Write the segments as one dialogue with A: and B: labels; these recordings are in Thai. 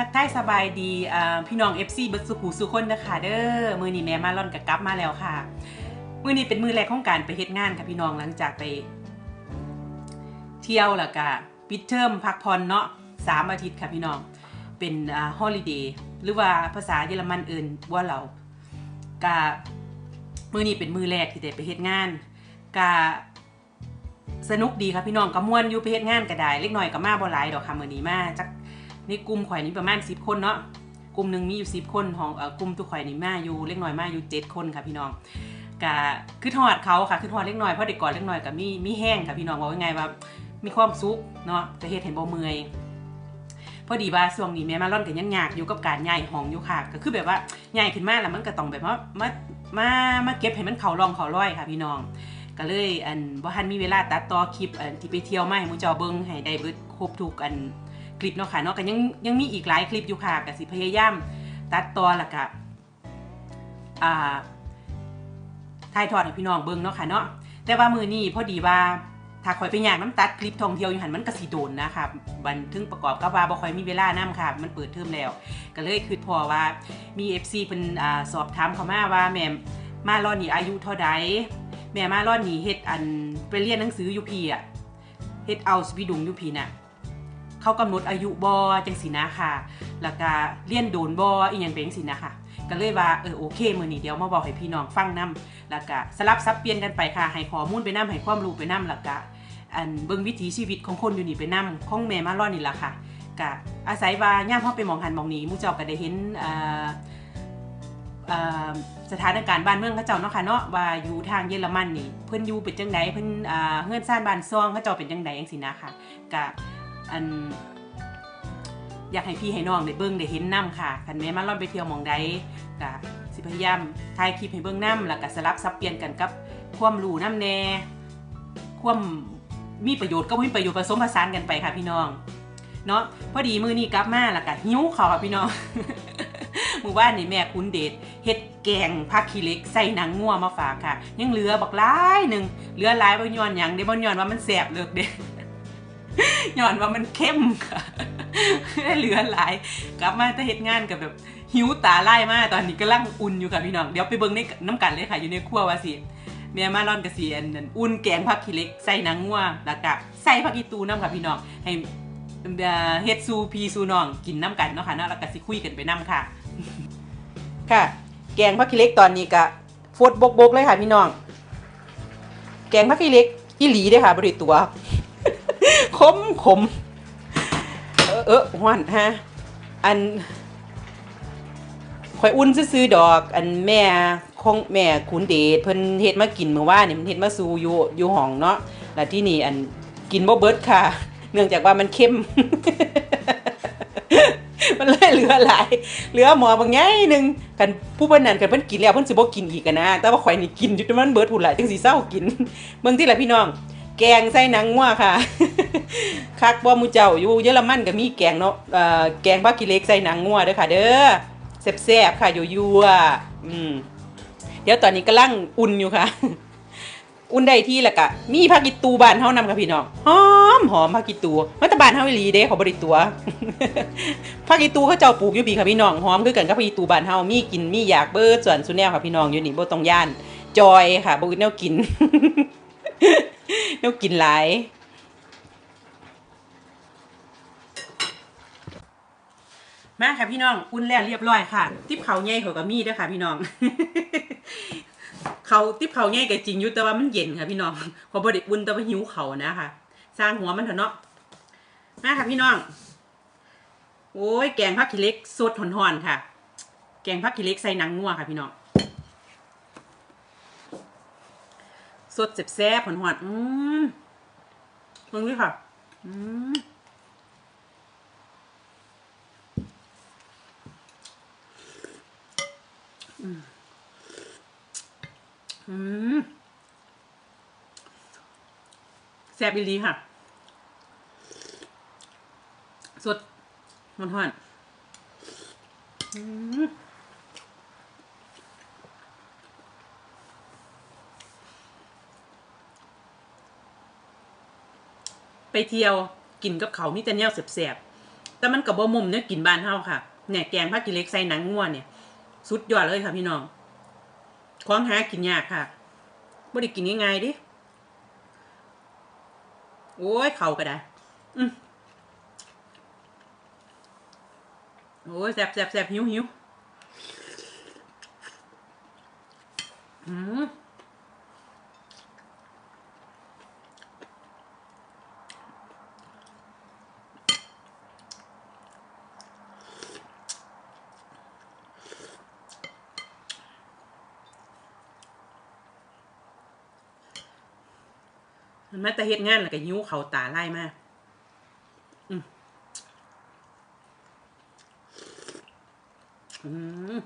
A: ทักทายสบายดีพี่น้อง FC เบิร์ดสุขูสุคนนะคะเด้อมือนี้แม่มาล่อนกับกลับมาแล้วค่ะ มือนี้เป็นมือแรกของการไปเฮ็ดงานค่ะพี่น้องหลังจากไป เที่ยวแล้วก็ปิดเทอมพักผ่อนเนาะสามอาทิตย์ค่ะพี่น้องเป็นฮอลิเดย์หรือว่าภาษาเยอรมันเอินว่าเรากะมือนี้เป็นมือแรกที่ได้ไปเฮ็ดงานกะสนุกดีค่ะพี่น้องก็ม่วนอยู่ไปเฮ็ดงานก็ได้เล็กน้อยก็มาบ่หลายดอกค่ะมื้อนี้มาจัก ในกลุ่มข่อยนี่ประมาณ10คนเนาะกลุ่มหนึ่งมีอยู่10คนของกลุ่มทุกข่อยนี่มาอยู่เล็กน้อยมาอยู่7คนค่ะพี่น้องก็คือทอดเขาค่ะคือทอดเล็กน้อยเพราะเด็กก่อนเล็กน้อยก็มีมีแห้งค่ะพี่น้องว่าไงว่ามีความสุขเนาะจะเฮ็ดให้บ่เมื่อยพอดีว่าช่วงนี้แม่มาร่อนกันยังยากอยู่กับการย้ายห้องอยู่ค่ะ ก็คือแบบว่าย้ายขึ้นมาแล้วมันก็ต้องแบบว่ามามามาเก็บให้มันเขารองเขาร้อยค่ะพี่น้อง ก็เลยอันบ่ทันมีเวลาตัดต่อคลิปอันที่ไปเที่ยวมาให้มูเจ้าเบิ่งให้ได้เบิดครบทุกอัน คลิปเนาะค่ะเนาะก็ยังยังมีอีกหลายคลิปอยู่ค่ะก็สิพยายามตัดต่อแล้วก็อ่าถ่ายทอดให้พี่น้องเบิ่งเนาะค่ะเนาะแต่ว่ามือนี้พอดีว่าถ้าคอยไปอยากน้ำตัดคลิปท่องเที่ยวอยู่หันมันก็สิโดนนะคะบันทึกประกอบกับว่าบ่คอยมีเวลานํค่ะ มันเปิดเทอมแล้ว ก็เลยคือพอว่ามี FC เป็นอ่าสอบถามเขามาว่าแม่มาล่อนนี่อายุเท่าใดแม่มาล่อนนี่เฮ็ดอันไปเรียนหนังสืออยู่พี่อะเฮ็ดเอาสวีดุงอยู่พี่น่ะ เขากำหนดอายุบ่จังสินะค่ะ แล้วก็เรียนโดนบ่อีหยังเป็นจังสินะค่ะ ก็เลยว่าเออโอเคมือนี้เดี๋ยวมาบอกให้พี่น้องฟังนํแล้วก็สลับซับเปลี่ยนกันไปค่ะให้ข้อมูลไปนํให้ความรู้ไปนํแล้วก็อันเบิ่งวิถีชีวิตของคนอยู่นี่ไปนํของแม่มาร่อนนี่ละค่ะก็อาศัยว่าย่ามเฮาไปมองหันมองนี้มู่เจ้าก็ได้เห็นสถานการณ์บ้านเมืองเขาเจ้าเนาะค่ะเนาะว่าอยู่ทางเยอรมันนี่เพิ่อนอยู่เป็นจังไดเพิ่นอ่าเฮือนซ่านบ้านซองเขาเจ้าเป็นจังไดจังซี่นะค่ะก็ อัน อยากให้พี่ให้น้องได้เบิ่งได้เห็นนํค่ะคันแม่มาร่อนไปเที่ยวหมองใดก็สิพยายามถ่ายคลิปให้เบิ่งนํแล้วก็สลับซับเปลี่ยนกันกับความรู้นํแน่ความมีประโยชน์ก็บ่มีประโยชน์ผสมผสานกันไปค่ะพี่น้องเนาะพอดีมือนี้กลับมาแล้วก็หิวข้าวค่ะพี่น้องหมู่บ้านนี่แม่คุณเดชเฮ็ดแกงผักขี้เล็กใส่หนังงัวมาฝากค่ะ ยังเหลือบักหลายหนึ่งเหลือหลายบ่ย้อนหยังเด้บ่ย้อนว่ามันแซ่บเลิกเด้ ย้อนว่ามันเข้มค่ะเหลือหลาย กลับมาจะเฮ็ดงานกับแบบหิวตาไล่มากตอนนี้กำลังอุ่นอยู่ค่ะพี่น้อง เดี๋ยวไปเบิ่งในน้ำกันเลยค่ะ อยู่ในครัวว่าสิแม่มาร่อนกระเสียนันอุ่นแกงผักขี้เล็กใส่นังงัวแล้วก็ใส่ผักอีตูน้ำค่ะพี่น้องให้เฮ็ดซูพีซูน้องกินน้ำกันเนาะค่ะเนาะแล้วก็สิคุยกันไปน้ำค่ะ ค่ะ แกงผักขี้เล็กตอนนี้ก็ฟดบกๆเลยค่ะพี่น้อง แกงผักขี้เล็กอีหลีเด้อค่ะบริตัว ขมขมเออเออหวานฮะอันข่อยอุ่นซื้อดอก อันแม่ของแม่คุณเดชเพิ่นเฮ็ดมากินเมื่อวานนี่มันเฮ็ดมาสูอยู่อยู่ห้องเนาะแล้วที่นี่อันกินบ่เบิดค่ะ เนื่องจากว่ามันเข้ม มันเลยเหลือหลาย เหลือหมอบางใหญ่หนึ่งกันผู้เพิ่นนั่นกันเพิ่นกินแล้วเพิ่นสิบ่กินอีกกันนะ แต่ว่าข่อยนี่กินอยู่จนมันเบิดพุ่นล่ะจังสิเซากินเบิ่งที่ละพี่น้อง แกงใส่หนังงัวค่ะ คักบ่มูเจ้าอยู่เยอรมันก็มีแกงเนาะเอ่อแกงบากิเล็กใส่หนังงัวเด้อค่ะ เด้อแซ่บๆค่ะยั่วอืมเดี๋ยวตอนนี้กำลังอุ่นอยู่ค่ะ อุ่นได้ที่ล้วก็มีผักกิตูบ้านเฮานำค่ะพี่น้องหอมหอมผักกิตูมันตะบ้านเฮาอีหลีเด้เขาบ่ได้ตัวผักกิตูเขาเจ้าปลูกอยู่พี่ค่ะพี่น้องหอมคือกันกับผักกิตูบ้านเฮามีกินมีอยากเบิดส่วนสุแนวค่ะพี่น้องอยู่นี่บ่ต้องย่าน จอยค่ะบ่แนวกิน นวกินหลายมาค่ะพี่น้องอุ่นแล้วเรียบร้อยค่ะ ติ๊บเขาใหญ่เขาก็มีด้วยค่ะ พี่น้อง เขาติ๊บเขาใหญ่ก็จริงอยู่แต่ว่ามันเย็นค่ะ พี่น้องเพอบไดิอุ่นแต่ว่าหิวเขานะคะสร้างหัวมันเถอะเนาะมาค่ะพี่น้อง โอ้ยแกงผักขี้เล็กสดหอนๆค่ะ แกงผักขี้เล็กใส่นังงัวค่ะพี่น้อง สดแซ่บๆหอนๆอืมมึงด้วยค่ะ อืมอืมแซ่บอีหลีค่ะ สดมันหอนๆอืม ไปเที่ยวกินกับเขามีแต่แนวแสบแต่มันกับบ่มุมเนี่ยกินบ้านเฮาค่ะเนี่ยแกงผักกิเล็กใส่หนังงัวเนี่ยสุดยอดเลยค่ะพี่น้องของหากินยากค่ะบ่ได้กินง่ายๆดิโอ้ยเข่าก็ได้อืมโอ้ยแซ่บแซ่บแซ่บหิวหิวอืม มันมาแต่เฮ็ดงานแล้วก็หิวเขาตาไล่มากม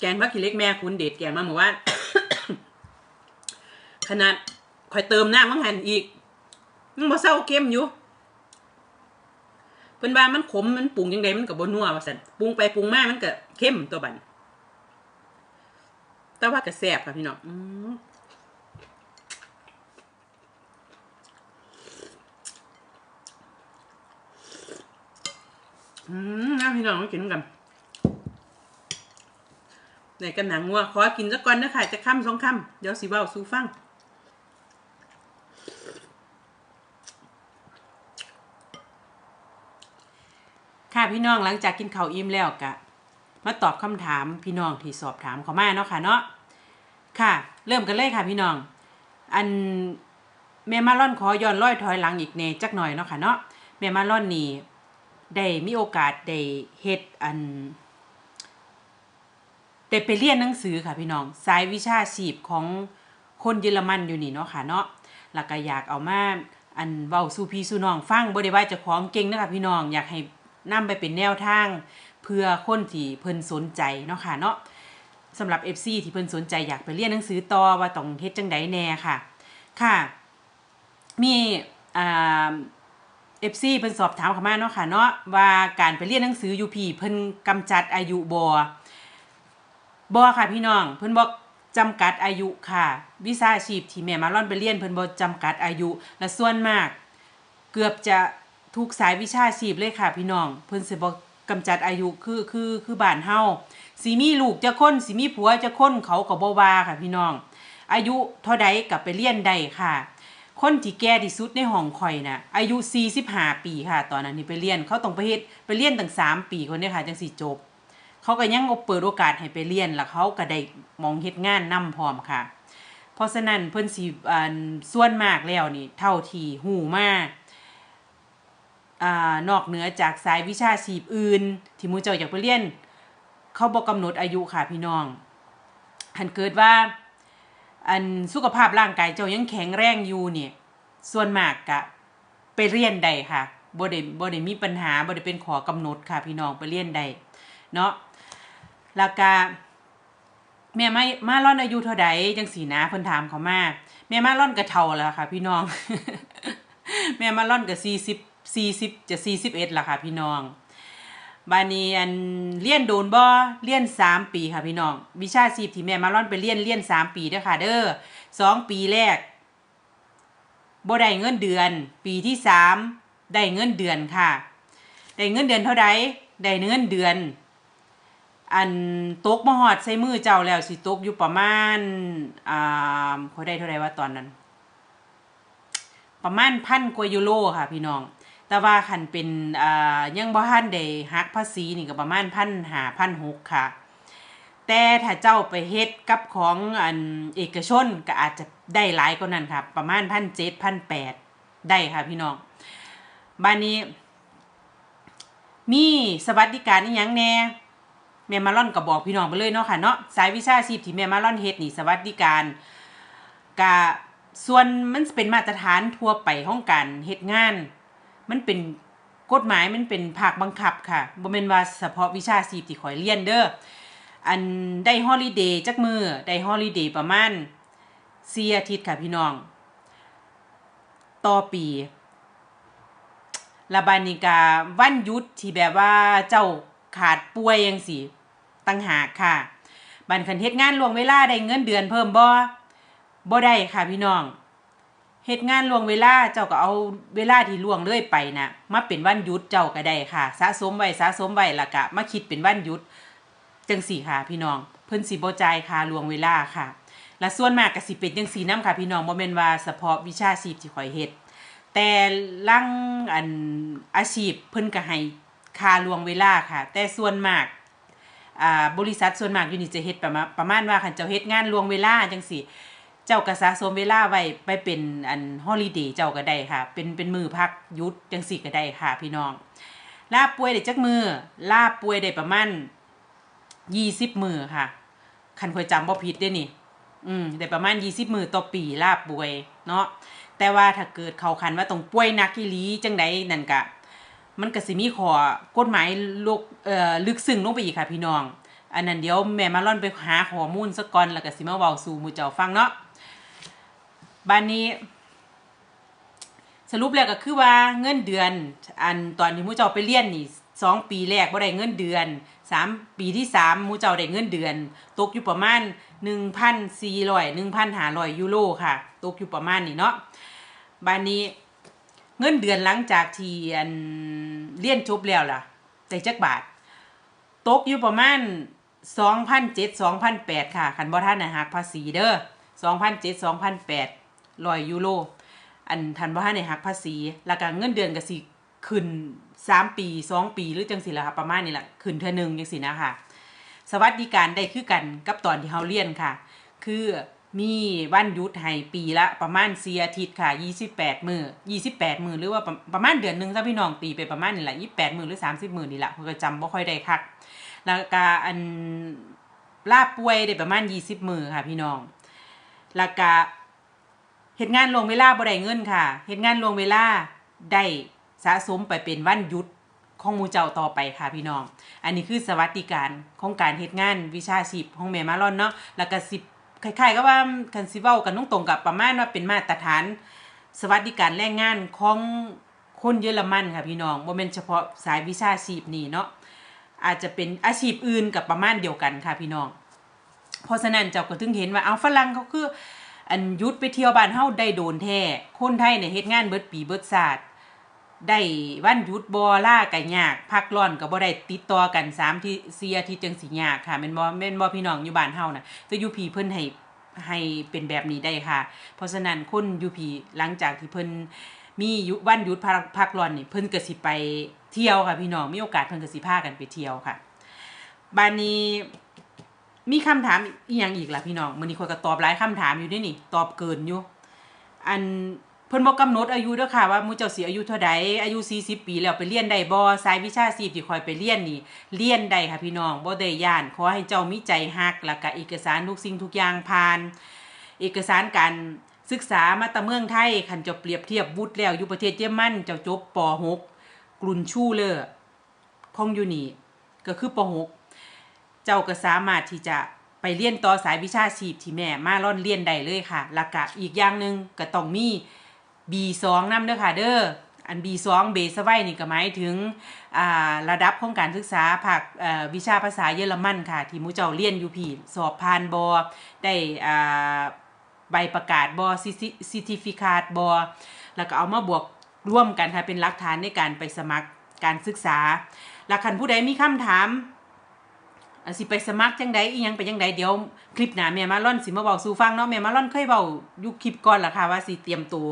A: แกงพักขี้เล็กแม่คุณเด็ดแกงมาเมื่อวาขนาดคอยเติมหน้ำมังหันอีกมันบ่เศร้าเค็มอยู่เพิ่นว่ามันขมมันปรุงยังไงมันก็บ่นัวว่าซั่นปรุงไปปรุงมามันก็เค็มตัวบัดแต่ว่าก็แซ่บค่ะพี่น้องอืม อืมน้าพี่น้องมากินกันไหนกันหนังวัวขอกินสักก่อนนะค่ะจะค่ำสองค่ำเดี๋ยวสิเบ้าสูฟังค่ะพี่น้องหลังจากกินข้าวอิ่มแล้วกะ มาตอบคำถามพี่น้องที่สอบถามเขามาเนาะค่ะเนาะค่ะ เริ่มกันเลยค่ะพี่น้อง อันแม่มาล่อนขอย้อนร้อยถอยหลังอีกเนจักหน่อยเนาะค่ะเนาะแม่มาล่อนนี่ ได้มีโอกาสได้เฮ็ดอันได้ไปเรียนหนังสือค่ะพี่น้องสายวิชาชีพของคนเยอรมันอยู่นี่เนาะค่ะเนาะแล้วก็อยากเอามาอันเว้าสู่พี่สู่น้องฟังบ่ได้ว่าจะของเก่งนะคะพี่น้องอยากให้นำไปเป็นแนวทาง เพื่อคนที่เพิ่นสนใจเนาะค่ะเนาะสำหรับ FC ที่เพิ่นสนใจอยากไปเรียนหนังสือต่อว่าต้องเฮ็ดจังใดแน่ค่ะ ค่ะ มีอ่า FC เพิ่นสอบถามเข้ามาเนาะค่ะเนาะว่าการไปเรียนหนังสืออยู่พี่เพิ่นกำจัดอายุบ่บ่ค่ะพี่น้อง เพิ่นบ่จำกัดอายุค่ะ วิชาชีพที่แม่มาร่อนไปเรียนเพิ่นบ่จำกัดอายุ และส่วนมาก เกือบจะทุกสายวิชาชีพเลยค่ะ พี่น้อง เพิ่นสิบ่กำจัดอายุคือคือคือบ้านเฮาสิมีลูกจะคนสิมีผัวจะคนเขาก็บ่ว่าค่ะพี่น้อง อายุเท่าใดก็ไปเรียนได้ค่ะ คนที่แก่ที่สุดในห้องข่อยน่ะอายุ 45 ปีค่ะ ตอนนั้นนี่ไปเรียนเขาต้องไปเฮ็ดไปเรียนตั้ง 3 ปีคนเนี้ค่ะจังสิจบ เขาก็ยังเอาเปิดโอกาสให้ไปเรียนแล้วเขาก็ได้มองเฮ็ดงานนํพร้อมค่ะ เพราะฉะนั้นเพิ่นสิอ่าส่วนมากแล้วนี่เท่าที่หูมาอ่านอกเหนือจากสายวิชาชีพอื่น ที่มูเจ้าอยากไปเรียน เขาบ่กำหนดอายุค่ะพี่น้องหันเกิดว่า อันสุขภาพร่างกายเจ้ายังแข็งแรงอยู่เนี่ยส่วนมากกะไปเรียนได้ค่ะบ่ได้บ่ได้มีปัญหาบ่ได้เป็นขอกำหนดค่ะ พี่น้องไปเรียนได้เนาะแล้วก็แม่มามาร่อนอายุเท่าใดจังสีนะเพิ่นถามเขามาแม่มาร่อนกระเท่าแล้วค่ะ พี่น้อง แม่มาร่อนก็40 40จะ41ล่ะค่ะ พี่น้อง บานีอันเรียนโดนบ่เรียนสามปีค่ะพี่น้อง วิชาชีพที่แม่มาร่อนไปเรียนเรียนสามปีเด้อค่ะ เด้อสองปีแรกบ่ได้เงินเดือน ปีที่สามได้เงินเดือนค่ะ ได้เงินเดือนเท่าใดได้เงินเดือน อันตกมาหอดใส่มือเจ้าแล้วสิตกอยู่ประมาณอ่าเขาได้เท่าไรว่าตอนนั้น ประมาณพันกว่ายูโรค่ะ พี่น้อง แต่ว่าคันเป็นอ่ายังบ่ทันได้หักภาษีนี่ก็ประมาณพันหาพันหกค่ะ แต่ถ้าเจ้าไปเฮ็ดกับของอันเอกชนก็อาจจะได้หลายกว่านั้นค่ะ ประมาณพันเจ็ดพันแปดได้ค่ะพี่น้องบ้านนี้ มีสวัสดิการอีหยังแน่แม่มาร่อนก็บอกพี่น้องไปเลยเนาะค่ะเนาะสายวิชาชีพที่แม่มาร่อนเฮ็ดนี่สวัสดิการกะส่วนมันเป็นมาตรฐานทั่วไปของการเฮ็ดงาน มันเป็นกฎหมายมันเป็นภาคบังคับค่ะบ่แม่นว่าเฉพาะวิชาชีพที่ข่อยเรียนเด้อ อันได้ฮอลิเดย์จักมือได้ฮอลิเดย์ประมาณ4อาทิตย์ค่ะพี่น้อง ต่อปีและบานิกาวันยุดที่แบบว่าเจ้าขาดป่วยยังสิตั้งหากค่ะบันคันเฮ็ดงานล่วงเวลาได้เงินเดือนเพิ่มบ่บ่ได้ค่ะพี่น้อง เฮ็ดงานล่วงเวลาเจ้าก็เอาเวลาที่ล่วงเลยไปนะมาเป็นวันหยุดเจ้าก็ได้ค่ะ สะสมไว้สะสมไว้ล้วก็มาคิดเป็นวันหยุดจังสี่ค่ะพี่น้อง เพิ่นสิบ่จ่ายค่าล่วงเวลาค่ะ และส่วนมากก็สิเป็นจังสี่นํค่ะ พี่น้องบ่แม่นว่าเฉพาะวิชาชีพที่ข่อยเฮ็ดแต่ลังอันอาชีพเพิ่นก็ให้ค่าล่วงเวลาค่ะ แต่ส่วนมากอ่าบริษัทส่วนมากอยู่นี่จะเฮ็ดประมาณประมาณว่าคันเจ้าเฮ็ดงานล่วงเวลาจังซี่ เจ้าก็สะสมเวลาไว้ไปเป็นอันฮอลิเดย์เจ้าก็ได้ค่ะ เป็นเป็นมือพักยุดจังสี่ก็ได้ค่ะ พี่น้องลาป่วยได้จักมือลาป่วยได้ประมาณยี่สิบมือค่ะคันคอยจำบ่ผิดเด้นี่ อืมได้ประมาณยี่สิบมือต่อปีลาป่วย เนาะแต่ว่าถ้าเกิดเขาคันว่าต้องป่วยนักอีหลีจังใดนั่นกะ มันก็สิมีข้อกฎหมายลกเอ่อลึกซึ้งลงไปอีกค่ะ พี่น้อง อันนั้นเดี๋ยวแม่มาล่อนไปหาข้อมูลซะก่อนแล้วก็สิมาเว้าสู่หมู่เจ้าฟังเนาะ บานนี้ สรุปแล้วก็คือว่าเงินเดือน อันตอนที่มูเจ้าไปเรียนนี่สองปีแรกบ่ได้เงินเดือนสามปีที่สามมูเจ้าได้เงินเดือน ตกอยู่ประมาณหนึ่งพันสี่ร้อยหนึ่งพันห้าร้อยยูโรค่ะ ตกอยู่ประมาณนี้เนาะบานนี้เงินเดือนหลังจากที่อันเรียนจบแล้วล่ะได้จักบาท ตกอยู่ประมาณสองพันเจ็ดสองพันแปดค่ะคันบ่ท่านนะหักภาษีเด้อสองพันเจ็ดสองพันแปด ร้อยยูโรอันทันบ่านในหักภาษีแล้วก็เงินเดือนก็สิขึ้นสามปีสองปีหรือจังสิละค่ะประมาณนี้แหละขึ้นเท่อหนึงจังสินะค่ะ สวัสดิการได้คือกันกับตอนที่เฮาเรียนค่ะ คือมีวันหยุดให้ปีละประมาณ4อาทิตย์ค่ะ28มื้อ28มื้อหรือว่าประประมาณเดือนหนึ่งถ้าพี่น้องตีไปประมาณนี่แหละ28มื้อหรือ30มื้อนี่แหละเพิ่นก็จำบ่ค่อยได้คักแล้วก็อันลาป่วยได้ประมาณ20มื้อค่ะพี่น้องแล้วก็ เฮ็ดงานลวงเวลาบ่ได้เงินค่ะเฮ็ดงานลวงเวลาได้สะสมไปเป็นวันหยุดของมูเจ้าต่อไปค่ะพี่น้อง อันนี้คือสวัสดิการของการเฮ็ดงานวิชาชีพของแม่มารอนเนาะ แล้วก็สิคล้ายๆก็ว่าคันสิเว้ากันตรงๆกับประมาณว่าเป็นมาตรฐาน สวัสดิการแรงงานของคนเยอรมันค่ะพี่น้องบ่แม่นเฉพาะสายวิชาชีพนี่เนาะ อาจจะเป็นอาชีพอื่นกับประมาณเดียวกันค่ะพี่น้อง เพราะฉะนั้นเจ้าก็ถึงเห็นว่าเอาฝรั่งเขาคือ อันยุดไปเที่ยวบ้านเฮาได้โดนแท้คนไทยเนี่ยเฮ็ดงานเบิดปีเบิดศาสตร์ได้วันหยุดบ่ล่าก็ยาก พักร้อนก็บ่ได้ติดต่อกัน3ที่4อาทิตย์จังสิยากค่ะแม่นบ่แม่นบ่พี่น้องอยู่บ้านเฮาน่ะแต่อยู่พี่เพิ่นให้ให้เป็นแบบนี้ได้ค่ะ เพราะฉะนั้นคนอยู่พี่หลังจากที่เพิ่นมีวันหยุดพักพักร้อนนี่เพิ่นก็สิไปเที่ยวค่ะพี่น้องมีโอกาสเพิ่นก็สิพากันไปเที่ยวค่ะบ้านนี้ มีคำถามอีกอย่างอีกล่ะพี่น้องมื้อนี้ข้อยก็ตอบหลายคำถามอยู่ด้นี่ ตอบเกินอยู่ อันเพิ่นบ่กำหนดอายุด้อค่ะว่ามู่เจ้าสิอายุเท่าใดอายุ 40 ปีแล้วไปเรียนได้บ่สายวิชาชีที่ข้อยไปเรียนนี่เรียนได้ค่ะพี่น้องบ่ได้ย่านขอให้เจ้ามีใจฮักแล้วก็เอกสารทุกสิ่งทุกอย่างผ่าน เอกสารการศึกษามาตะเมืองไทยคันจ้าเปรียบเทียบวุฒิแล้วอยู่ประเทศเยอรมันเจ้าจบป .6 กรุนชูเลอร์ของอยู่นี่ก็คือป .6 เจ้าก็สามารถที่จะไปเรียนต่อสายวิชาชีพที่แม่มาร่อนเรียนได้เลยค่ะแล้วก็อีกอย่างหนึ่งก็ต้องมี B2 นำเด้อค่ะเด้ออัน B2 เบสไว้นี่ก็หมายถึงระดับของการศึกษาภาควิชาภาษาเยอรมันค่ะ ที่มูเจ้าเรียนอยู่พี่สอบผ่านบอได้ใบประกาศบอซิติฟิคาตบอแล้วก็เอามาบวกร่วมกันค่ะเป็นหลักฐานในการไปสมัครการศึกษาแล้วคันผู้ใดมีคำถาม อันสิไปสมัครจังใดอีหยังไปจังใดเดี๋ยวคลิปหน้าแม่มาล่อนสิมาเว้าสู่ฟังเนาะแม่มาล่อนเคยเว้าอยู่คลิปก่อนล่ะค่ะว่าสิเตรียมตัว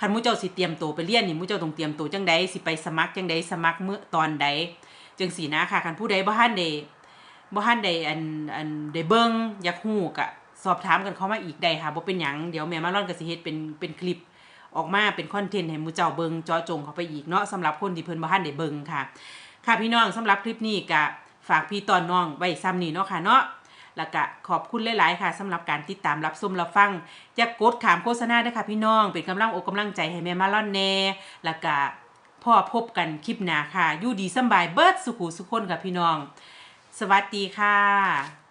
A: คันมูเจ้าสิเตรียมตัวไปเรียนนี่มูเจ้าต้องเตรียมตัวจังใดสิไปสมัครจังใดสมัครเมื่อตอนใดจังสีนะค่ะคันผู้ใดบ่ทันได้บ่ทันได้อันอันได้เบิ่งอยากฮู้ก็สอบถามกันเข้ามาอีกได้ค่ะบ่เป็นหยังเดี๋ยวแม่มาล่อนก็สิเฮ็ดเป็นเป็นคลิปออกมาเป็นคอนเทนต์ให้มูเจ้าเบิงจาะจงเข้าไปอีกเนาะสำหรับคนที่เพิ่นบ่ทันได้เบิงค่ะ ค่ะพี่น้องสำหรับคลิปนี้ก็ ฝากพี่ตอนน้องไว้ซ้ำนี่เนาะค่ะเนาะแล้วก็ขอบคุณหลาย ๆ ค่ะสำหรับการติดตามรับชมรับฟังอย่ากกดขามโฆษณาด้วยค่ะพี่น้อง เป็นกำลังอกกำลังใจให้แม่มาล่อนแน่แล้วก็พ่อพบกันคลิปหน้าค่ะอยู่ดีสำบายเบิร์ดสุขุสุขคนค่ะพี่น้อง สวัสดีค่ะ